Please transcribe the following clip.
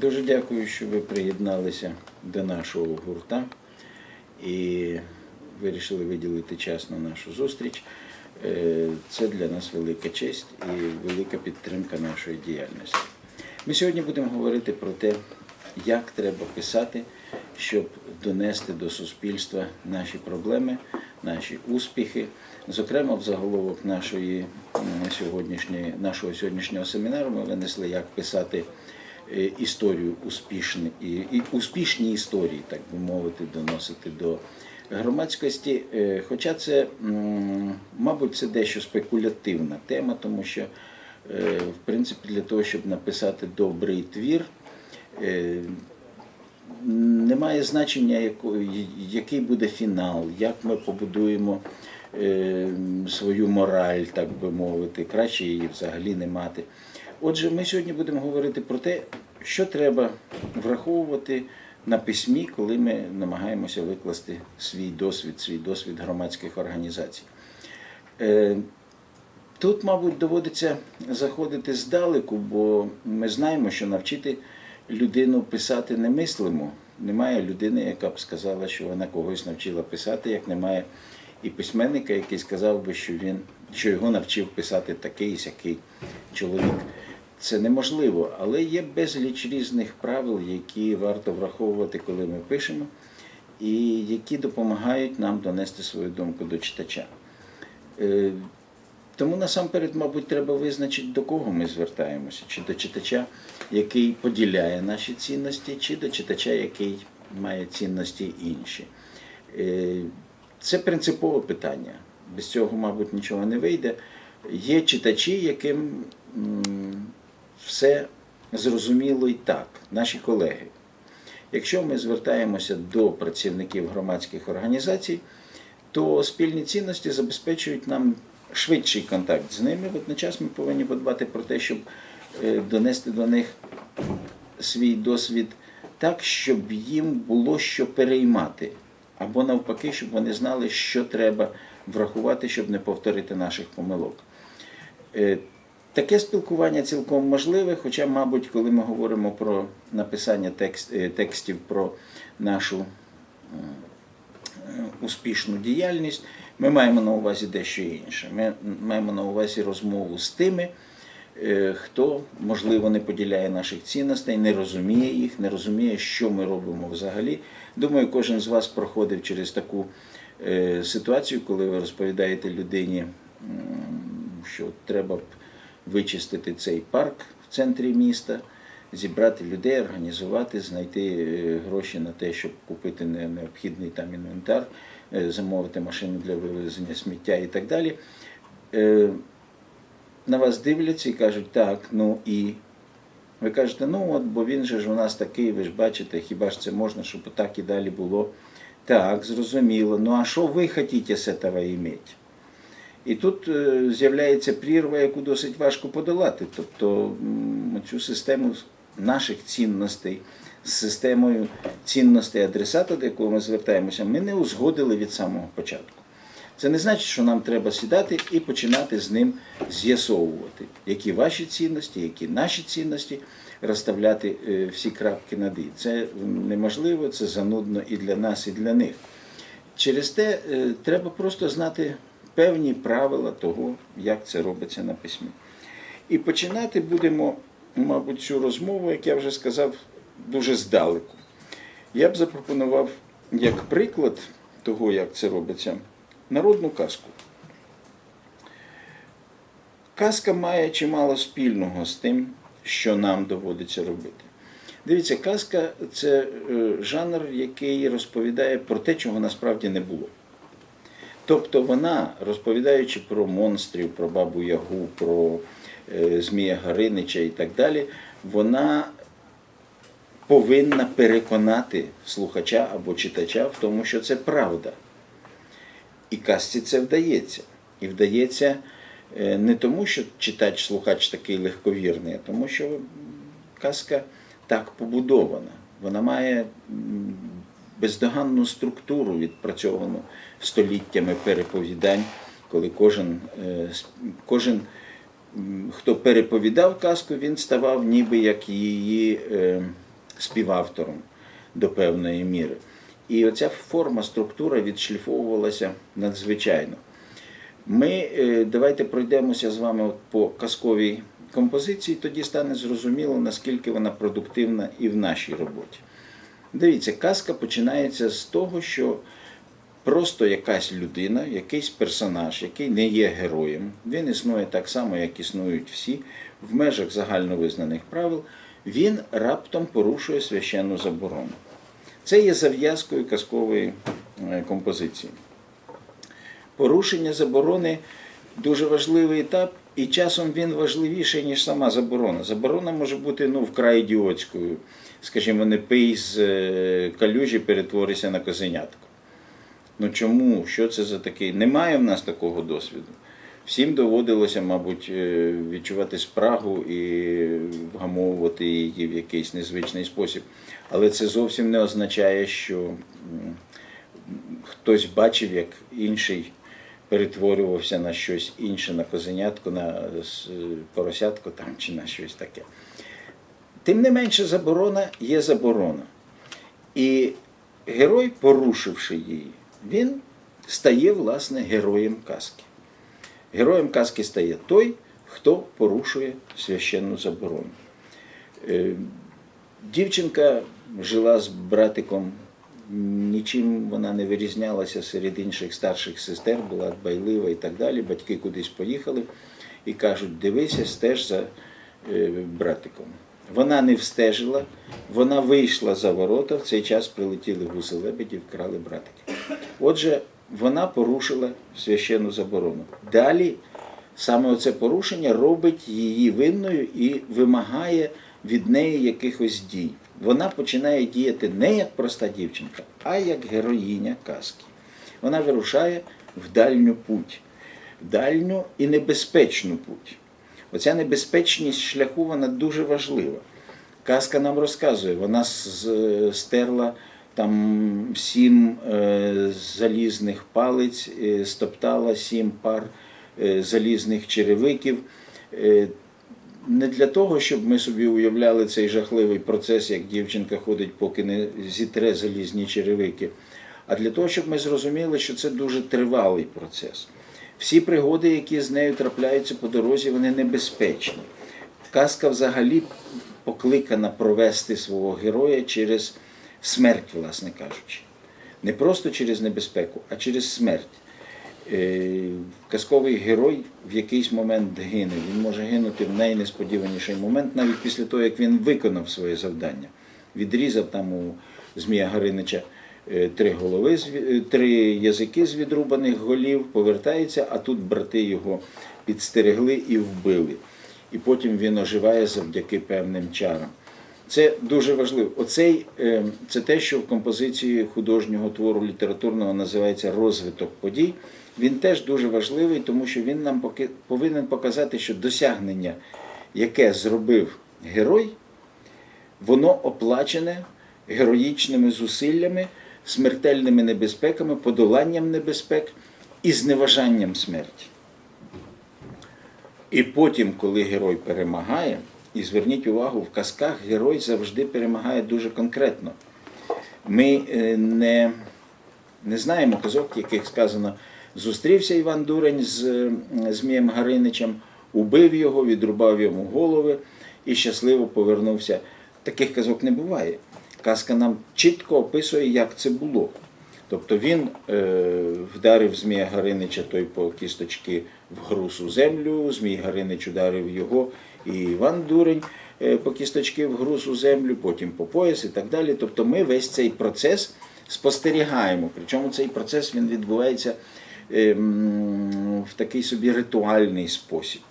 Дуже дякую, що ви приєдналися до нашого гурта і вирішили виділити час на нашу зустріч. Е, Це для нас велика честь і велика підтримка нашої діяльності. Ми сьогодні будемо говорити про те, як треба писати, щоб донести до суспільства наші проблеми, наші успіхи. Зокрема, в заголовок нашої сьогоднішньої, нашого сьогоднішнього семінару ми винесли, як писати історію успішні, і, і успішні історії, так би мовити, доносити до громадськості. Е, Хоча це, мабуть, це дещо спекулятивна тема, тому що, е, в принципі, для того, щоб написати добрий твір, е, немає значення, який буде фінал, як ми побудуємо е, свою мораль, так би мовити, краще її взагалі не мати. Отже, ми сьогодні будемо говорити про те, що треба враховувати на письмі, коли ми намагаємося викласти свій досвід, свій досвід громадських організацій. Е, Тут, мабуть, доводиться заходити здалеку, бо ми знаємо, що навчити людину писати не мислимо. Немає людини, яка б сказала, що вона когось навчила писати, як немає і письменника, який сказав би, що він що його навчив писати такий сякий чоловік. Це неможливо, але є безліч різних правил, які варто враховувати, коли ми пишемо, і які допомагають нам донести свою думку до читача. Е, тому насамперед, мабуть, треба визначити, до кого ми звертаємося, чи до читача, який поділяє наші цінності, чи до читача, який має цінності інші. Е, Це принципове питання. Без цього, мабуть, нічого не вийде. Є читачі, яким все зрозуміло і так, наші колеги. Якщо ми звертаємося до працівників громадських організацій, то спільні цінності забезпечують нам швидший контакт з ними. Водночас ми повинні подбати про те, щоб е, донести до них свій досвід так, щоб їм було що переймати, або навпаки, щоб вони знали, що треба врахувати, щоб не повторити наших помилок. Е, Таке спілкування цілком можливе, хоча, мабуть, коли ми говоримо про написання текст, е, текстів про нашу е, успішну діяльність, ми маємо на увазі дещо інше. Ми маємо на увазі розмову з тими, е, хто, можливо, не поділяє наших цінностей, не розуміє їх, не розуміє, що ми робимо взагалі. Думаю, кожен з вас проходив через таку е, ситуацію, коли ви розповідаєте людині, що треба б вичистити цей парк в центрі міста, зібрати людей, організувати, знайти е, гроші на те, щоб купити необхідний там інвентар, е, замовити машину для вивезення сміття і так далі. Е, На вас дивляться і кажуть, так, ну і. Ви кажете, ну от, бо він же ж у нас такий, ви ж бачите, хіба ж це можна, щоб так і далі було. Так, зрозуміло. Ну а що ви хочете з цього іметь? І тут е, з'являється прірва, яку досить важко подолати. Тобто цю систему наших цінностей з системою цінностей адресата, до якого ми звертаємося, ми не узгодили від самого початку. Це не значить, що нам треба сідати і починати з ним з'ясовувати, які ваші цінності, які наші цінності, розставляти е, всі крапки над «і». Це неможливо, це занудно і для нас, і для них. Через те е, треба просто знати певні правила того, як це робиться на письмі. І починати будемо, мабуть, цю розмову, як я вже сказав, дуже здалеку. Я б запропонував як приклад того, як це робиться, народну казку. Казка має чимало спільного з тим, що нам доводиться робити. Дивіться, казка це е, жанр, який розповідає про те, чого насправді не було. Тобто вона, розповідаючи про монстрів, про бабу Ягу, про е, Змія Гаринича і так далі, вона повинна переконати слухача або читача в тому, що це правда. І казці це вдається. І вдається е, не тому, що читач-слухач такий легковірний, а тому, що казка так побудована. Вона має бездоганну структуру, відпрацьовану століттями переповідань, коли кожен, е, кожен хто переповідав казку, він ставав ніби як її е, співавтором до певної міри. І оця форма, структура відшліфовувалася надзвичайно. Ми е, давайте пройдемося з вами по казковій композиції, тоді стане зрозуміло, наскільки вона продуктивна і в нашій роботі. Дивіться, казка починається з того, що просто якась людина, якийсь персонаж, який не є героєм, він існує так само, як існують всі, в межах загальновизнаних правил, він раптом порушує священну заборону. Це є зав'язкою казкової е, композиції. Порушення заборони дуже важливий етап, і часом він важливіший, ніж сама заборона. Заборона може бути ну, вкрай ідіотською. Скажімо, не пий з е, калюжі, перетворися на козенятко. Ну чому? Що це за такий? Немає в нас такого досвіду. Всім доводилося, мабуть, е, відчувати спрагу і вгамовувати її в якийсь незвичний спосіб. Але це зовсім не означає, що хтось бачив, як інший перетворювався на щось інше, на козенятко, на поросятко там, чи на щось таке. Тим не менше, заборона є заборона. І герой, порушивши її, він стає, власне, героєм казки. Героєм казки стає той, хто порушує священну заборону. Е, Дівчинка жила з братиком, нічим вона не вирізнялася серед інших старших сестер, була дбайлива і так далі. Батьки кудись поїхали і кажуть, дивися, стеж за е, братиком. Вона не встежила, вона вийшла за ворота, в цей час прилетіли гуси лебеді, вкрали братики. Отже, вона порушила священну заборону. Далі саме оце порушення робить її винною і вимагає від неї якихось дій. Вона починає діяти не як проста дівчинка, а як героїня казки. Вона вирушає в дальню путь, в дальню і небезпечну путь. Оця небезпечність шляху вона дуже важлива. Казка нам розказує, вона стерла там сім е, залізних палиць, е, стоптала сім пар е, залізних черевиків. Не для того, щоб ми собі уявляли цей жахливий процес, як дівчинка ходить, поки не зітре залізні черевики, а для того, щоб ми зрозуміли, що це дуже тривалий процес. Всі пригоди, які з нею трапляються по дорозі, вони небезпечні. Казка взагалі покликана провести свого героя через смерть, власне кажучи. Не просто через небезпеку, а через смерть. Е, Казковий герой в якийсь момент гине. Він може гинути в найнесподіваніший момент, навіть після того, як він виконав своє завдання. Відрізав там у Змія Гаринича е, три голови, е, три язики з відрубаних голів, повертається, а тут брати його підстерегли і вбили. І потім він оживає завдяки певним чарам. Це дуже важливо. Оцей це те, що в композиції художнього твору літературного називається розвиток подій. Він теж дуже важливий, тому що він нам повинен показати, що досягнення, яке зробив герой, воно оплачене героїчними зусиллями, смертельними небезпеками, подоланням небезпек і зневажанням смерті. І потім, коли герой перемагає, і зверніть увагу, в казках герой завжди перемагає дуже конкретно. Ми е, не, не знаємо казок, яких сказано, зустрівся Іван Дурень з е, Змієм Гариничем, убив його, відрубав йому голови і щасливо повернувся. Таких казок не буває. Казка нам чітко описує, як це було. Тобто він е, вдарив Змія Гаринича той по кісточки в грусу землю, Змій Гаринич ударив його, і Іван Дурень е, по кісточки в грусу землю, потім по пояс і так далі. Тобто ми весь цей процес спостерігаємо. Причому цей процес він відбувається ем, в такий собі ритуальний спосіб.